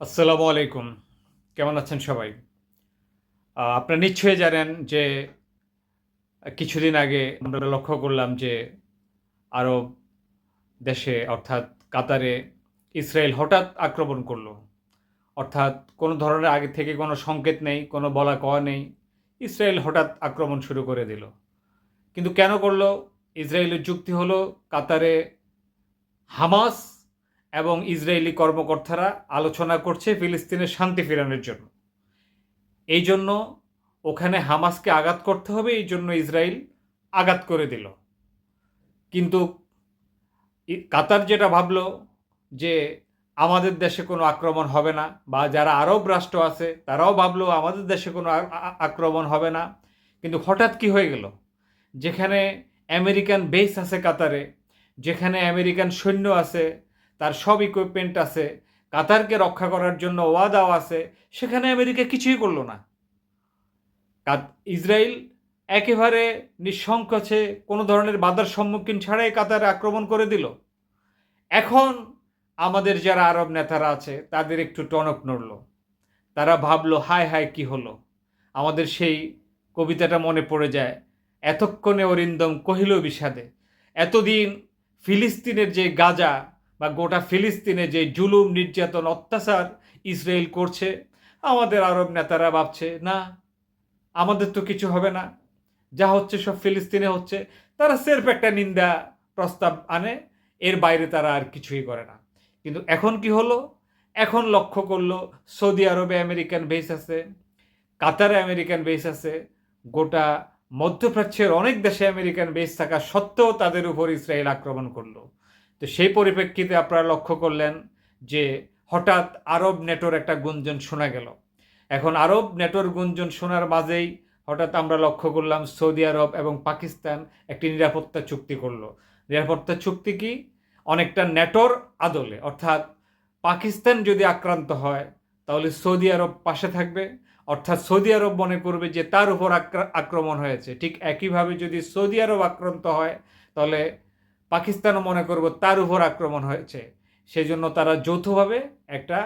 আসসালামু আলাইকুম। কেমন আছেন সবাই? আপনারা নিশ্চয়ই জানেন যে কিছুদিন আগে আমরা লক্ষ্য করলাম যে আরব দেশে, অর্থাৎ কাতারে ইসরায়েল হঠাৎ আক্রমণ করল। অর্থাৎ কোনো ধরনের আগে থেকে কোনো সংকেত নেই, কোনো বলা কওয়া নেই। ইসরায়েল হঠাৎ আক্রমণ শুরু করে দিল। কিন্তু কেন করল? ইসরায়েলের যুক্তি হলো কাতারে হামাস এবং ইসরায়েলি কর্মকর্তারা আলোচনা করছে ফিলিস্তিনের শান্তি ফেরানোর জন্য। এই জন্য ওখানে হামাসকে আঘাত করতে হবে, এই জন্য ইসরায়েল আঘাত করে দিল। কিন্তু কাতার যেটা ভাবল যে আমাদের দেশে কোনো আক্রমণ হবে না, বা যারা আরব রাষ্ট্র আছে, তারাও ভাবলো আমাদের দেশে কোনো আক্রমণ হবে না। কিন্তু হঠাৎ কি হয়ে গেল? যেখানে আমেরিকান বেস আছে কাতারে, যেখানে আমেরিকান সৈন্য আছে তার সব ইকুইপমেন্ট আছে, কাতারকে রক্ষা করার জন্য ওয়াদাও আছে, সেখানে আমেরিকা কিছুই করল না। ইসরায়েল একেবারে নিঃসংকোচে কোনো ধরনের বাধার সম্মুখীন ছাড়াই কাতারে আক্রমণ করে দিল। এখন আমাদের যারা আরব নেতারা আছে, তাদের একটু টনক নড়ল। তারা ভাবলো, হায় হায়, কি হলো? আমাদের সেই কবিতাটা মনে পড়ে যায়, এতক্ষণে অরিন্দম কহিল বিষাদে, এতদিন ফিলিস্তিনের যে গাজা বা গোটা ফিলিস্তিনে যে জুলুম, নির্যাতন, অত্যাচার ইসরায়েল করছে, আমাদের আরব নেতারা ভাবছে, না, আমাদের তো কিছু হবে না। যা হচ্ছে সব ফিলিস্তিনে হচ্ছে। তারা সেরফ একটা নিন্দা প্রস্তাব আনে, এর বাইরে তারা আর কিছুই করে না। কিন্তু এখন কি হলো? এখন লক্ষ্য করল সৌদি আরবে আমেরিকান বেস আছে, কাতারে আমেরিকান বেস আছে, গোটা মধ্যপ্রাচ্যের অনেক দেশে আমেরিকান বেস থাকা সত্ত্বেও তাদের উপর ইসরায়েল আক্রমণ করল। তো সেই পরিপ্রেক্ষিতে আপনারা লক্ষ্য করলেন যে হঠাৎ আরব নেটোর একটা গুঞ্জন শোনা গেল। এখন আরব নেটোর গুঞ্জন শোনার মাঝেই হঠাৎ আমরা লক্ষ্য করলাম সৌদি আরব এবং পাকিস্তান একটি নিরাপত্তা চুক্তি করল। নিরাপত্তা চুক্তি কি? অনেকটা নেটোর আদলে। অর্থাৎ পাকিস্তান যদি আক্রান্ত হয়, তাহলে সৌদি আরব পাশে থাকবে। অর্থাৎ সৌদি আরব মনে করবে যে তার উপর আক্রা- আক্রমণ হয়েছে। ঠিক একইভাবে যদি সৌদি আরব আক্রান্ত হয়, তাহলে পাকিস্তানও মনে করব তার উপর আক্রমণ হয়েছে। সেই জন্য তারা যৌথভাবে একটা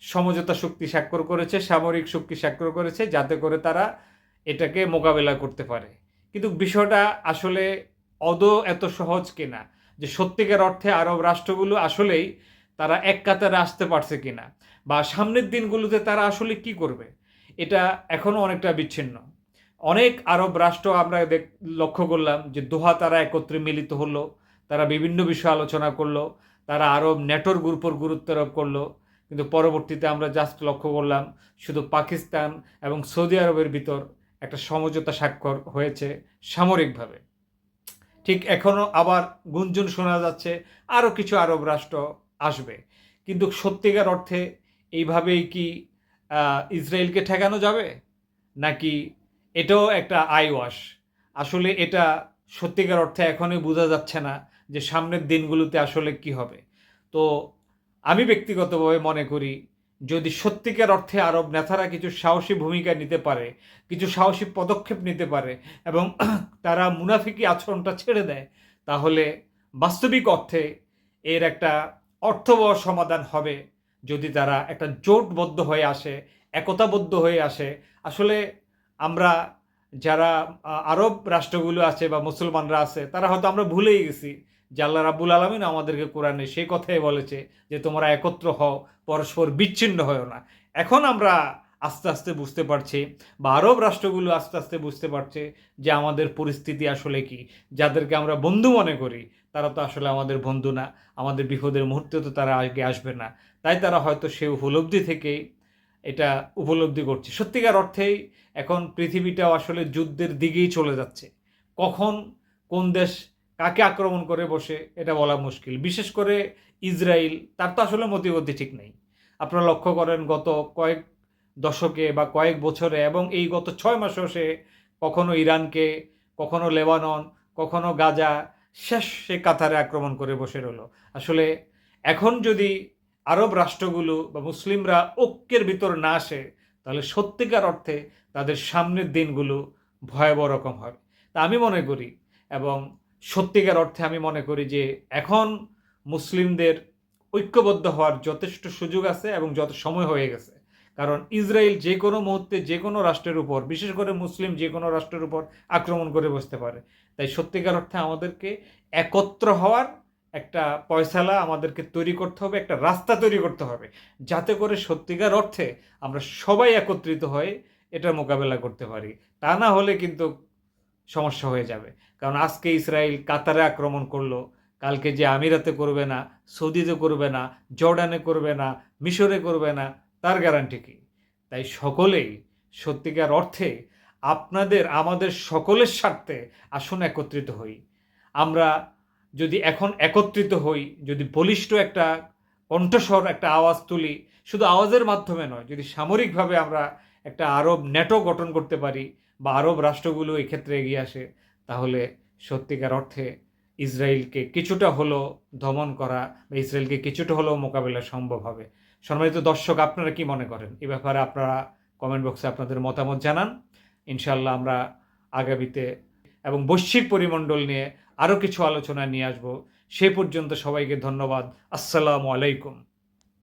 সমঝোতা চুক্তি স্বাক্ষর করেছে, সামরিক চুক্তি স্বাক্ষর করেছে, যাতে করে তারা এটাকে মোকাবেলা করতে পারে। কিন্তু বিষয়টা আসলে অদ এত সহজ কিনা? যে সত্যিকার অর্থে আরব রাষ্ট্রগুলো আসলেই তারা এক কাতারে আসতে পারছে কিনা? বা সামনের দিনগুলোতে তারা আসলে কি করবে? এটা এখনও অনেকটা বিচ্ছিন্ন। অনেক আরব রাষ্ট্র আমরা লক্ষ্য করলাম যে দোহা তারা একত্রে মিলিত হলো। তারা বিভিন্ন বিষয়ে আলোচনা করল, তারা আরব নেটোর উপর গুরুত্ব আরোপ করল, কিন্তু পরবর্তীতে আমরা জাস্ট লক্ষ্য করলাম, শুধু পাকিস্তান এবং সৌদি আরবের ভিতর একটা সমঝোতা স্বাক্ষর হয়েছে সামরিকভাবে। ঠিক এখনও আবার গুঞ্জন শোনা যাচ্ছে, আরও কিছু আরব রাষ্ট্র আসবে। কিন্তু সত্যিকার অর্থে এইভাবেই কি ইসরায়েলকে ঠেকানো যাবে? নাকি এটাও একটা আই ওয়াশ? আসলে এটা সত্যিকার অর্থে এখনই বোঝা যাচ্ছে না। যে সামনের দিনগুলোতে আসলে কি হবে। তো আমি ব্যক্তিগতভাবে মনে করি, যদি সত্যিকার অর্থে আরব নেতারা কিছু সাহসী ভূমিকা নিতে পারে, কিছু সাহসী পদক্ষেপ নিতে পারে এবং তারা মুনাফিকি আচরণটা ছেড়ে দেয়, তাহলে বাস্তবিক অর্থে এর একটা অর্থবহ সমাধান হবে যদি তারা একটা জোটবদ্ধ হয়ে আসে, একতাবদ্ধ হয়ে আসে। আসলে আমরা যারা আরব রাষ্ট্রগুলো আছে বা মুসলমানরা আছে, তারা হয়তো আমরা ভুলেই গেছি যে আল্লাহ রাব্বুল আলমিন আমাদেরকে কোরআনে সেই কথাই বলেছে যে, তোমরা একত্র হও, পরস্পর বিচ্ছিন্ন হও না। এখন আমরা আস্তে আস্তে বুঝতে পারছি বা আরব রাষ্ট্রগুলো আস্তে আস্তে বুঝতে পারছে যে আমাদের পরিস্থিতি আসলে কি। যাদেরকে আমরা বন্ধু মনে করি, তারা তো আসলে আমাদের বন্ধু না। আমাদের বিপদের মুহূর্তে তো তারা আগে আসবে না। তাই তারা হয়তো সে উপলব্ধি থেকেই এটা উপলব্ধি করছে। সত্যিকার অর্থেই এখন পৃথিবীটাও আসলে যুদ্ধের দিকেই চলে যাচ্ছে। কখন কোন দেশ কাকে আক্রমণ করে বসে, এটা বলা মুশকিল। বিশেষ করে ইসরায়েল, তার তো আসলে মতিগতি ঠিক নেই। আপনারা লক্ষ্য করেন গত কয়েক দশকে বা কয়েক বছরে এবং এই গত ছয় মাসেও সে কখনো ইরানকে, কখনো লেবানন, কখনো গাজা, শেষ সে কাতারে আক্রমণ করে বসে রইল। আসলে এখন যদি আরব রাষ্ট্রগুলো বা মুসলিমরা ঐক্যের ভিতর না আসে, তাহলে সত্যিকার অর্থে তাদের সামনের দিনগুলো ভয়াবহ রকম হবে তা আমি মনে করি এবং সত্যিকার অর্থে আমি মনে করি যে এখন মুসলিমদের ঐক্যবদ্ধ হওয়ার যথেষ্ট সুযোগ আছে এবং যত সময় হয়ে গেছে। কারণ ইসরায়েল যে কোনো মুহূর্তে যে কোনো রাষ্ট্রের উপর, বিশেষ করে মুসলিম যে কোনো রাষ্ট্রের উপর আক্রমণ করে বসতে পারে। তাই সত্যিকার অর্থে আমাদেরকে একত্র হওয়ার একটা পয়সালা আমাদেরকে তৈরি করতে হবে, একটা রাস্তা তৈরি করতে হবে। যাতে করে সত্যিকার অর্থে আমরা সবাই একত্রিত হয়ে এটার মোকাবেলা করতে পারি। তা না হলে কিন্তু সমস্যা হয়ে যাবে। কারণ আজকে ইসরায়েল কাতারে আক্রমণ করল, কালকে যে আমিরাতে করবে না, সৌদিতে করবে না, জর্ডানে করবে না, মিশরে করবে না, তার গ্যারান্টি কি? তাই সকলেই সত্যিকার অর্থে আপনাদের, আমাদের সকলের স্বার্থে আসুন একত্রিত হই। আমরা যদি এখন একত্রিত হই, যদি বলিষ্ঠ একটা কণ্ঠস্বর, একটা আওয়াজ তুলি, শুধু আওয়াজের মাধ্যমে নয়, যদি সামরিকভাবে আমরা একটা আরব, নেটো গঠন করতে পারি বা আরব রাষ্ট্রগুলো এই ক্ষেত্রে এগিয়ে আসে, তাহলে সত্যিকার অর্থে ইসরায়েলকে কিছুটা হলো দমন করা বা ইসরায়েলকে কিছুটা হলেও মোকাবেলা সম্ভব হবে। সম্মানিত দর্শক, আপনারা কি মনে করেন? এ ব্যাপারে আপনারা কমেন্ট বক্সে আপনাদের মতামত জানান। ইনশাল্লাহ আমরা আগামীতে এবং বৈশ্বিক পরিমণ্ডল নিয়ে আরও কিছু আলোচনা নিয়ে আসব। সে পর্যন্ত সবাইকে ধন্যবাদ। আসসালামু আলাইকুম।